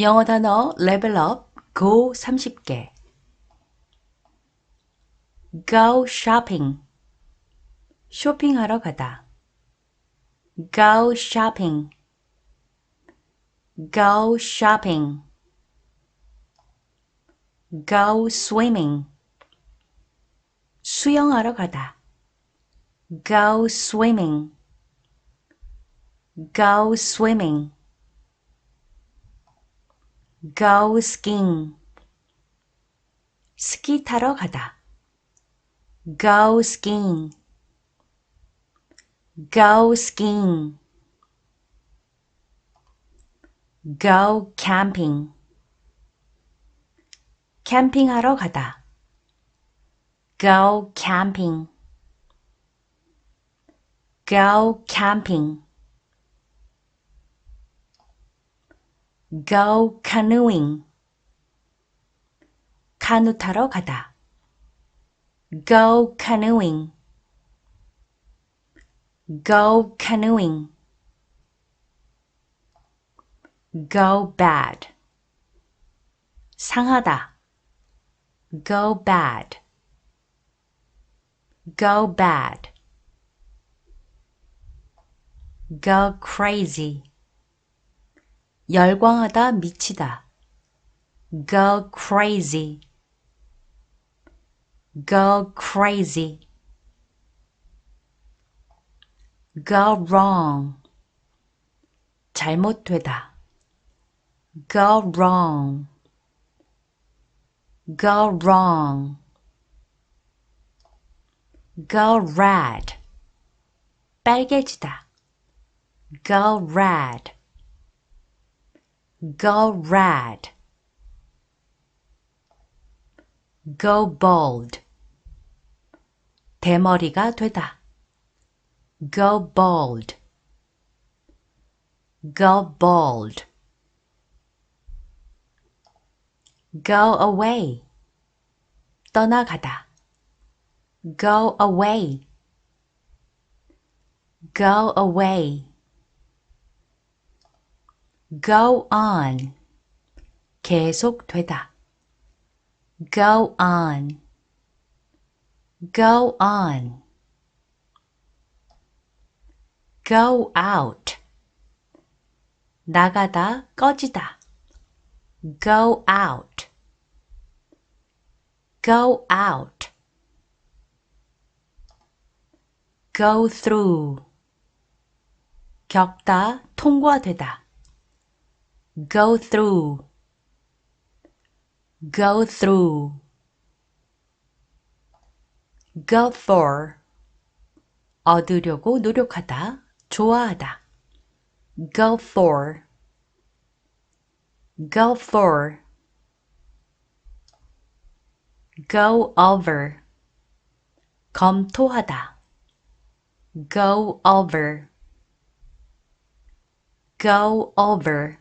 영어 단어 레벨업 고 30개 go shopping 쇼핑하러 가다 go shopping go shopping go swimming 수영하러 가다 go swimming go swimming go skiing 스키 타러 가다 go skiing go skiing go camping 캠핑하러 가다 go camping go camping go canoeing 카누 타러 가다 go canoeing go canoeing go bad 상하다 go bad go bad go crazy 열광하다 미치다 go crazy go crazy go wrong 잘못되다 go wrong go wrong go red 빨개지다 go red go red go bald 대머리가 되다 go bald go bald go away 떠나가다 go away go away Go on 계속되다 go on go on go out 나가다 꺼지다 go out go out go through 겪다 통과되다 go through go through go for 얻으려고 노력하다 좋아하다 go for go for go over 검토하다 go over go over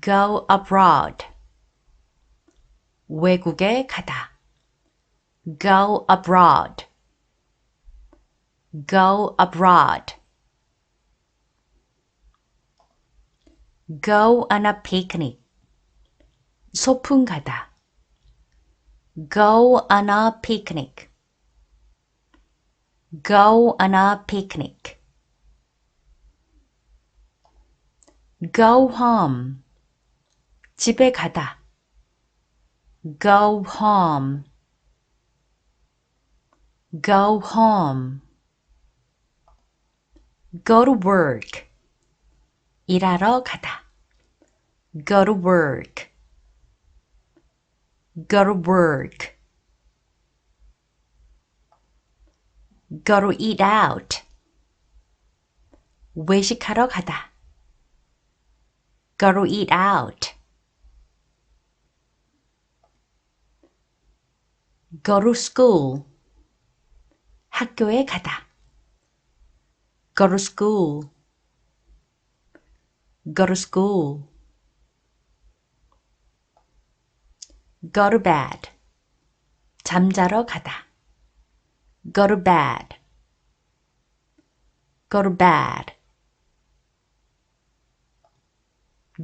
go abroad 외국에 가다 go abroad go abroad go on a picnic 소풍 가다 go on a picnic go on a picnic go home 집에 가다 go home go home go to work 일하러 가다 go to work go to work go to eat out 외식하러 가다 go to eat out go to school 학교에 가다 go to school go to school go to bed 잠자러 가다 go to bed go to bed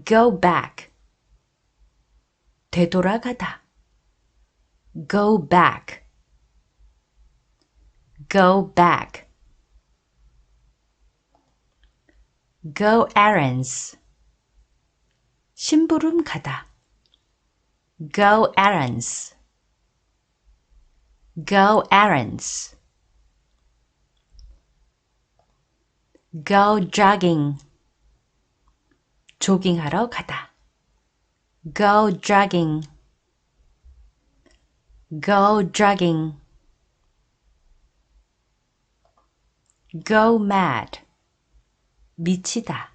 go back 되돌아가다 go back go back go errands 심부름 가다 go errands go errands go jogging 조깅하러 가다 go jogging go jogging go mad 미치다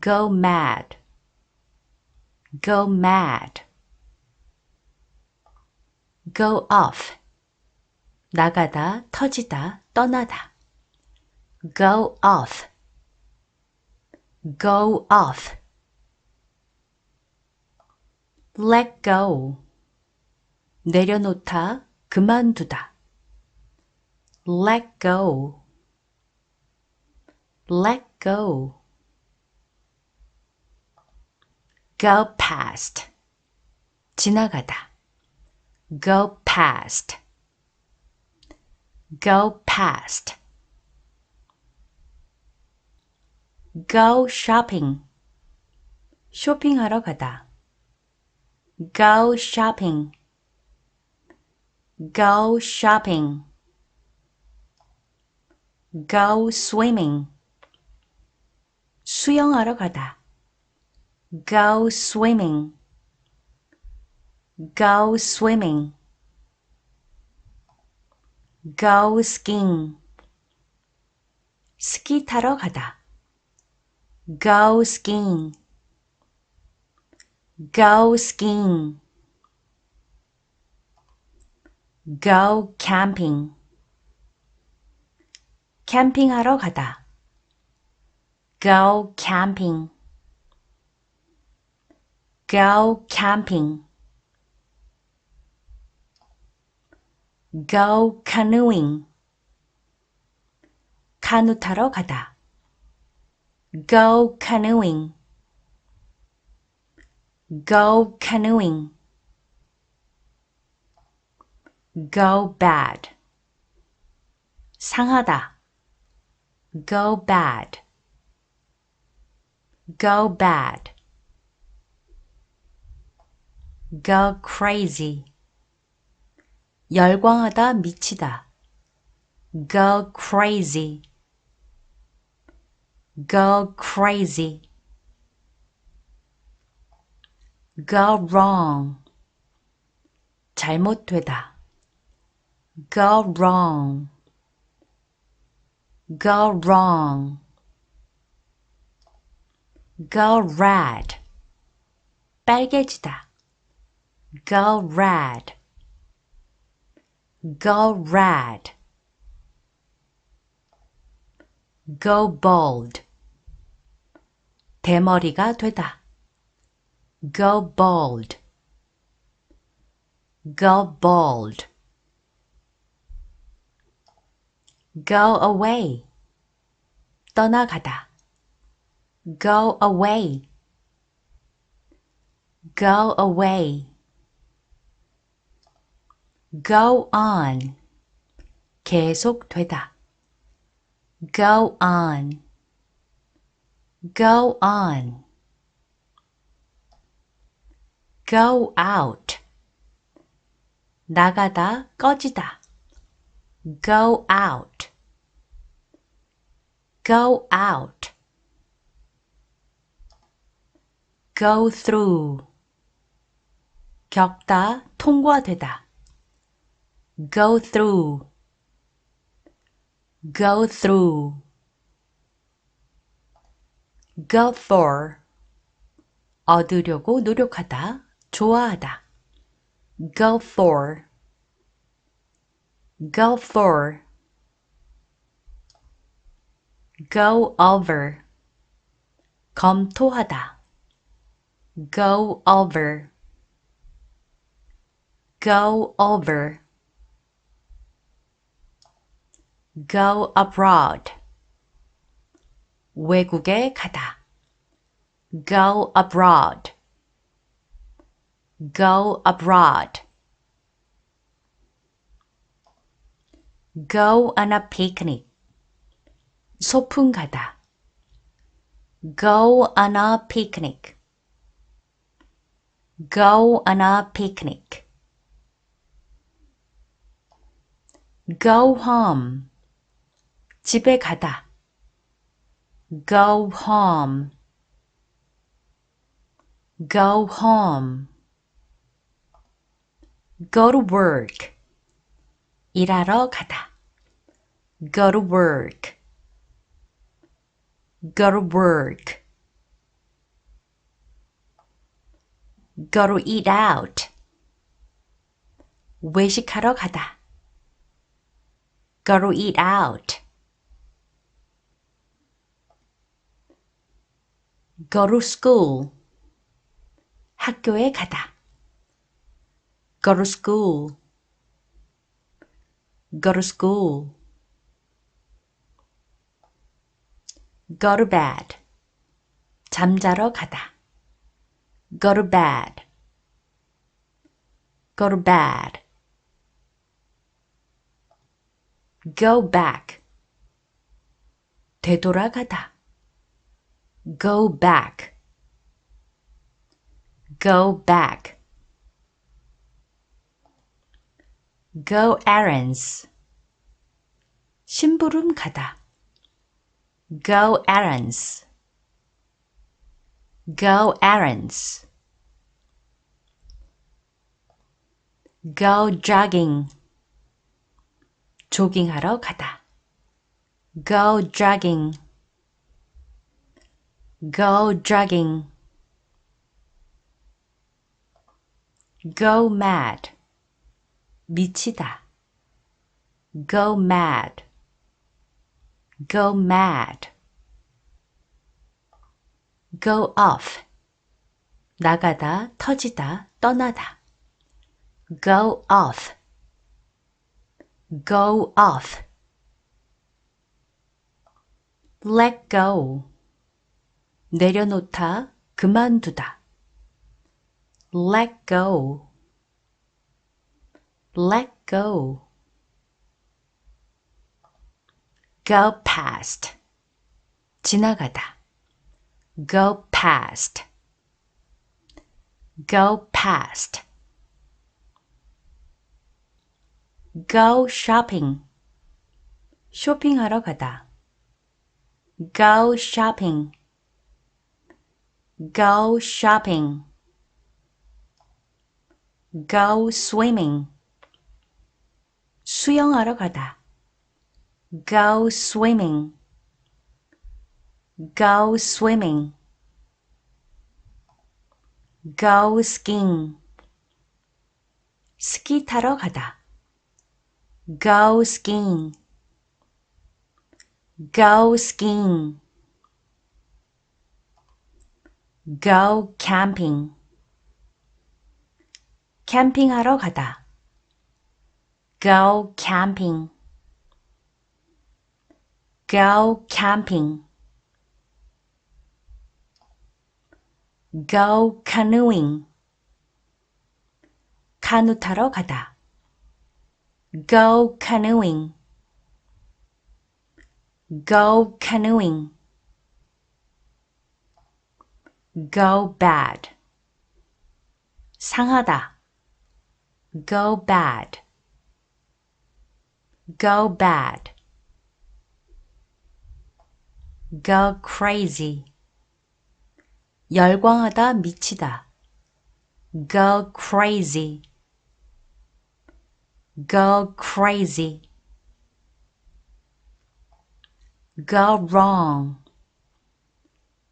go mad go mad go off 나가다 터지다 떠나다 go off go off let go 내려놓다 그만두다 let go let go go past 지나가다 go past go past go shopping 쇼핑하러 가다 go shopping go shopping go swimming 수영하러 가다 go swimming go swimming go skiing 스키 타러 가다 go skiing go skiing go camping 캠핑하러 가다 go camping go camping go canoeing 카누 타러 가다 go canoeing go canoeing Go bad 상하다 go bad go bad go crazy 열광하다 미치다 go crazy go crazy go wrong 잘못되다 go wrong go wrong go red 빨개지다 go red go red go bald 대머리가 되다 go bald go bald go away 떠나가다 go away go away go on 계속되다 go on go on go out 나가다 꺼지다 go out Go out go through 겪다 통과되다 go through go through go for 얻으려고 노력하다 좋아하다 go for go for go over 검토하다 go over go over go abroad 외국에 가다 go abroad, go abroad. go on a picnic, 소풍 가다. go on a picnic, go on a picnic. go home, 집에 가다. go home, go home. go to work, 일하러 가다. go to work, Go to work. go to eat out, 외식하러 가다. go to eat out. go to school, 학교에 가다. go to school, go to school. Go to bed, 잠자러 가다. go to bed, go to bed. go back, 되돌아가다. go back, go back. go errands, 심부름 가다. go errands, go errands. go jogging, 조깅하러 가다. go jogging, go jogging. go mad, 미치다. go mad, Go mad. go off, 나가다, 터지다, 떠나다. go off, go off. let go, 내려놓다, 그만두다. let go, let go. go past, 지나가다. go past, go past. go shopping, 쇼핑하러 가다. go shopping, go shopping. go swimming, 수영하러 가다. go swimming, go swimming. go skiing, 스키 타러 가다. go skiing, go skiing. go camping, 캠핑하러 가다. go camping, go camping. go canoeing, 카누 타러 가다. go canoeing, go canoeing. go bad, 상하다. go bad, go bad. Go crazy, 열광하다, 미치다. go crazy, go crazy. go wrong,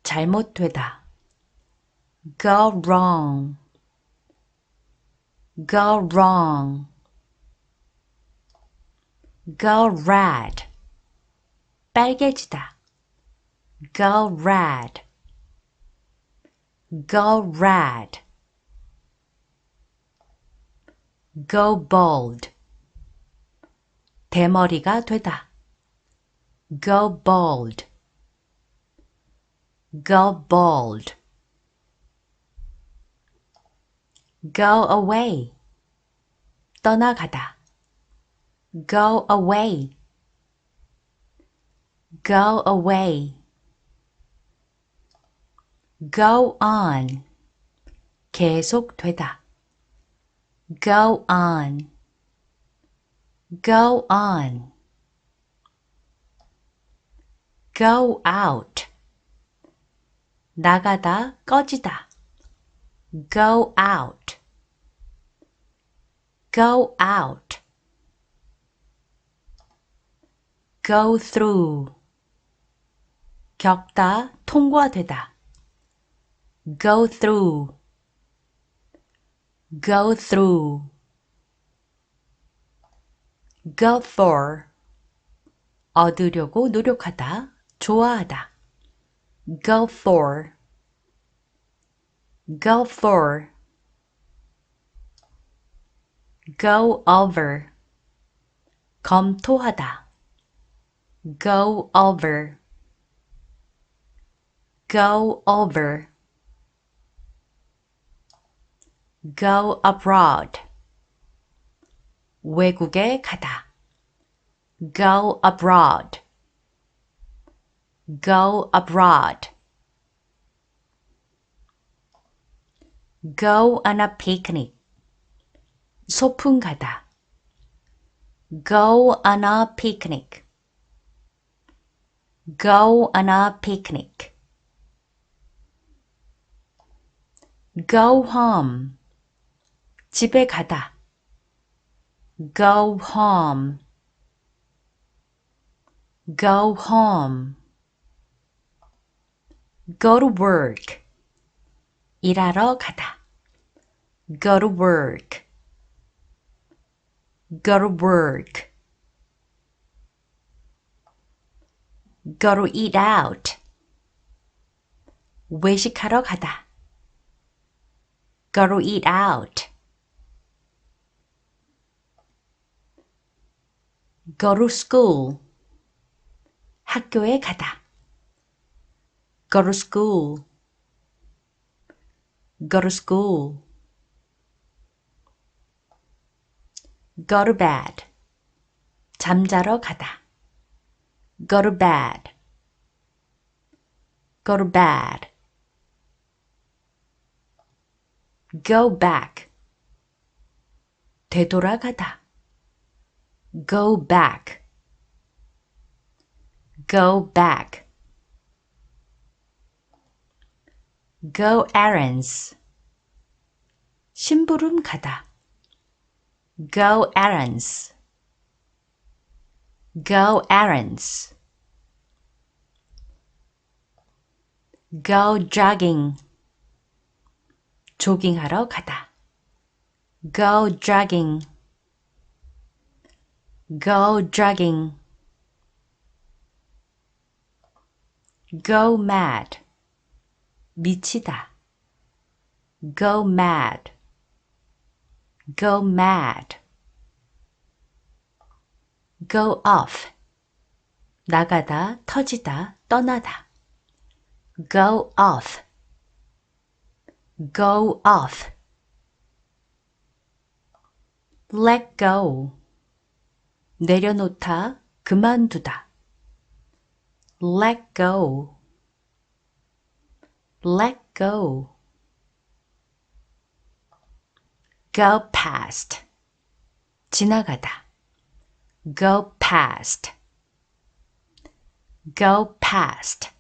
잘못되다. go wrong, go wrong. go red, 빨개지다. Gulrad Gulrad Go bald. 대머리가 되다. Go bald. Go bald. Go away. 떠나가다. Go away. Go away. Go on. 계속되다. go on. go on. go out. 나가다, 꺼지다. go out. go out. go through. 겪다, 통과되다. go through. go through. go for. 얻으려고 노력하다, 좋아하다. go for. go for. go over. 검토하다. go over. go over. go abroad. 외국에 가다. go abroad. go abroad. go on a picnic. 소풍 가다. go on a picnic. go on a picnic. go home. 집에 가다. go home. go home. go to work. 일하러 가다. go to work. go to work. go to eat out. 외식하러 가다. go to eat out. Go to school. 학교에 가다. go to school. go to school. go to bed. 잠자러 가다. go to bed. go to bed. go back. 되돌아가다. go back. go back. go errands. 심부름 가다. go errands. go errands. go jogging. 조깅하러 가다. go jogging. go jogging. go mad. 미치다. go mad. go mad. go off. 나가다, 터지다, 떠나다. go off. go off. let go. 내려놓다, 그만두다. let go. let go. go past. 지나가다. go past. go past.